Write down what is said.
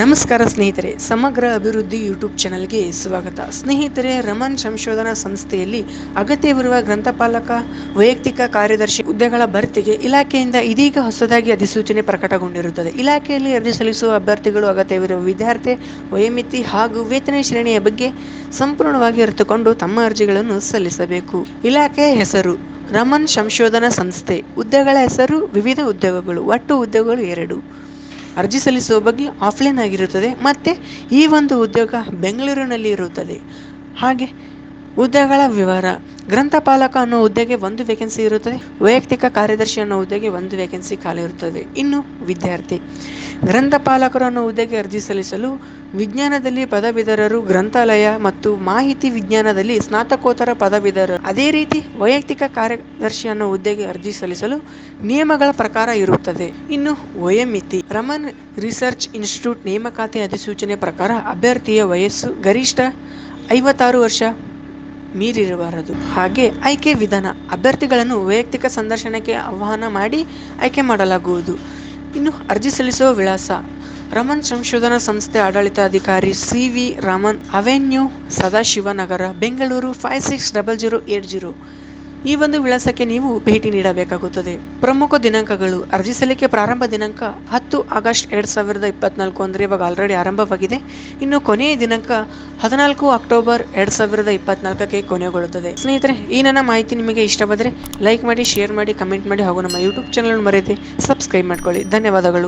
ನಮಸ್ಕಾರ ಸ್ನೇಹಿತರೆ, ಸಮಗ್ರ ಅಭಿವೃದ್ಧಿ ಯೂಟ್ಯೂಬ್ ಚಾನಲ್ಗೆ ಸ್ವಾಗತ. ಸ್ನೇಹಿತರೆ ರಮನ್ ಸಂಶೋಧನಾ ಸಂಸ್ಥೆಯಲ್ಲಿ ಅಗತ್ಯವಿರುವ ಗ್ರಂಥಪಾಲಕ, ವೈಯಕ್ತಿಕ ಕಾರ್ಯದರ್ಶಿ ಹುದ್ದೆಗಳ ಭರ್ತಿಗೆ ಇಲಾಖೆಯಿಂದ ಇದೀಗ ಹೊಸದಾಗಿ ಅಧಿಸೂಚನೆ ಪ್ರಕಟಗೊಂಡಿರುತ್ತದೆ. ಇಲಾಖೆಯಲ್ಲಿ ಅರ್ಜಿ ಸಲ್ಲಿಸುವ ಅಭ್ಯರ್ಥಿಗಳು, ಅಗತ್ಯವಿರುವ ವಿದ್ಯಾರ್ಥಿ, ವಯೋಮಿತಿ ಹಾಗೂ ವೇತನ ಶ್ರೇಣಿಯ ಬಗ್ಗೆ ಸಂಪೂರ್ಣವಾಗಿ ಅರಿತುಕೊಂಡು ತಮ್ಮ ಅರ್ಜಿಗಳನ್ನು ಸಲ್ಲಿಸಬೇಕು. ಇಲಾಖೆಯ ಹೆಸರು ರಮನ್ ಸಂಶೋಧನಾ ಸಂಸ್ಥೆ. ಹುದ್ದೆಗಳ ಹೆಸರು, ವಿವಿಧ ಉದ್ಯೋಗಗಳು. ಒಟ್ಟು ಉದ್ಯೋಗಗಳು ಎರಡು. ಅರ್ಜಿ ಸಲ್ಲಿಸುವ ಬಗ್ಗೆ ಆಫ್ಲೈನ್ ಆಗಿರುತ್ತದೆ. ಮತ್ತು ಈ ಒಂದು ಉದ್ಯೋಗ ಬೆಂಗಳೂರಿನಲ್ಲಿ ಇರುತ್ತದೆ. ಹಾಗೆ ಹುದ್ದೆಗಳ ವಿವರ. ಗ್ರಂಥಪಾಲಕ ಅನ್ನೋ ಹುದ್ದೆಗೆ ಒಂದು ವೇಕೆನ್ಸಿ ಇರುತ್ತದೆ. ವೈಯಕ್ತಿಕ ಕಾರ್ಯದರ್ಶಿ ಅನ್ನೋ ಹುದ್ದೆಗೆ ಒಂದು ವೇಕೆನ್ಸಿ ಖಾಲಿ ಇರುತ್ತದೆ. ಇನ್ನು ವಿದ್ಯಾರ್ಥಿ. ಗ್ರಂಥಪಾಲಕರು ಅನ್ನೋ ಹುದ್ದೆಗೆ ಅರ್ಜಿ ಸಲ್ಲಿಸಲು ವಿಜ್ಞಾನದಲ್ಲಿ ಪದವೀಧರರು ಗ್ರಂಥಾಲಯ ಮತ್ತು ಮಾಹಿತಿ ವಿಜ್ಞಾನದಲ್ಲಿ ಸ್ನಾತಕೋತ್ತರ ಪದವೀಧರರು. ಅದೇ ರೀತಿ ವೈಯಕ್ತಿಕ ಕಾರ್ಯದರ್ಶಿ ಅನ್ನೋ ಹುದ್ದೆಗೆ ಅರ್ಜಿ ಸಲ್ಲಿಸಲು ನಿಯಮಗಳ ಪ್ರಕಾರ ಇರುತ್ತದೆ. ಇನ್ನು ವಯೋಮಿತಿ. ರಮನ್ ರಿಸರ್ಚ್ ಇನ್ಸ್ಟಿಟ್ಯೂಟ್ ನೇಮಕಾತಿ ಅಧಿಸೂಚನೆ ಪ್ರಕಾರ ಅಭ್ಯರ್ಥಿಯ ವಯಸ್ಸು ಗರಿಷ್ಠ ಐವತ್ತಾರು ವರ್ಷ. ಮೀರಿರಬಾರದು. ಹಾಗೆ ಆಯ್ಕೆ ವಿಧಾನ, ಅಭ್ಯರ್ಥಿಗಳನ್ನು ವೈಯಕ್ತಿಕ ಸಂದರ್ಶನಕ್ಕೆ ಆಹ್ವಾನ ಮಾಡಿ ಆಯ್ಕೆ ಮಾಡಲಾಗುವುದು. ಇನ್ನು ಅರ್ಜಿ ಸಲ್ಲಿಸುವ ವಿಳಾಸ ರಮನ್ ಸಂಶೋಧನಾ ಸಂಸ್ಥೆ ಆಡಳಿತಾಧಿಕಾರಿ C V Raman avenue Sadashivanagar, Bengaluru five six double zero eight zero ಈ ಒಂದು ವಿಳಾಸಕ್ಕೆ ನೀವು ಭೇಟಿ ನೀಡಬೇಕಾಗುತ್ತದೆ. ಪ್ರಮುಖ ದಿನಾಂಕಗಳು ಅರ್ಜಿ ಸಲ್ಲಿಕೆ ಪ್ರಾರಂಭ ದಿನಾಂಕ ಹತ್ತು ಆಗಸ್ಟ್ ಎರಡ್ ಸಾವಿರದ ಇಪ್ಪತ್ನಾಲ್ಕು ಅಂದರೆ ಇವಾಗ ಆಲ್ರೆಡಿ ಆರಂಭವಾಗಿದೆ. ಇನ್ನು ಕೊನೆಯ ದಿನಾಂಕ ಹದಿನಾಲ್ಕು ಅಕ್ಟೋಬರ್ ಎರಡ್ ಸಾವಿರದ ಇಪ್ಪತ್ನಾಲ್ಕಕ್ಕೆ ಕೊನೆಗೊಳ್ಳುತ್ತದೆ. ಸ್ನೇಹಿತರೆ, ಈ ನನ್ನ ಮಾಹಿತಿ ನಿಮಗೆ ಇಷ್ಟವಾದರೆ ಲೈಕ್ ಮಾಡಿ, ಶೇರ್ ಮಾಡಿ, ಕಮೆಂಟ್ ಮಾಡಿ ಹಾಗೂ ನಮ್ಮ ಯೂಟ್ಯೂಬ್ ಚಾನಲ್ ಮರೆಯದೆ ಸಬ್ಸ್ಕ್ರೈಬ್ ಮಾಡ್ಕೊಳ್ಳಿ. ಧನ್ಯವಾದಗಳು.